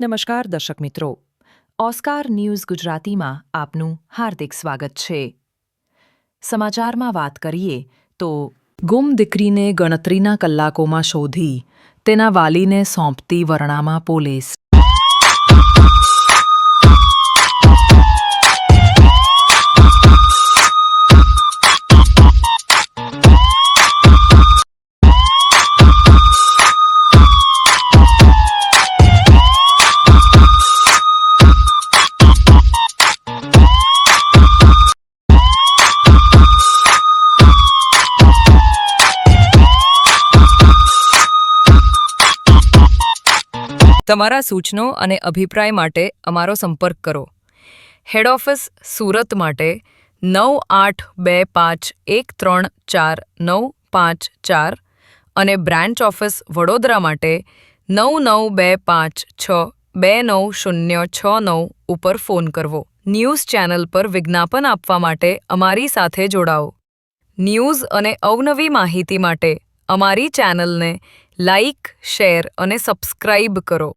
નમસ્કાર, દર્શક મિત્રો. ઓસ્કાર ન્યૂઝ ગુજરાતીમાં આપનું હાર્દિક સ્વાગત છે. સમાચારમાં વાત કરીએ તો ગુમ દીકરીને ગણતરીના કલાકોમાં શોધી, તેના વાલીને સોંપતી વરણામાં પોલીસ. તમારા સૂચનો અને અભિપ્રાય માટે અમારો સંપર્ક કરો. હેડ ઓફિસ સુરત માટે નવ આઠ બે પાંચ એક ત્રણ ચાર નવ પાંચ ચાર અને બ્રાન્ચ ઓફિસ વડોદરા માટે નવ નવ બે પાંચ છ બે નવ શૂન્ય છ નવ ઉપર ફોન કરવો. ન્યૂઝ ચેનલ પર વિજ્ઞાપન આપવા માટે અમારી સાથે જોડાઓ. ન્યૂઝ અને અવનવી માહિતી માટે અમારી ચેનલને લાઇક શેર અને સબસ્ક્રાઇબ કરો.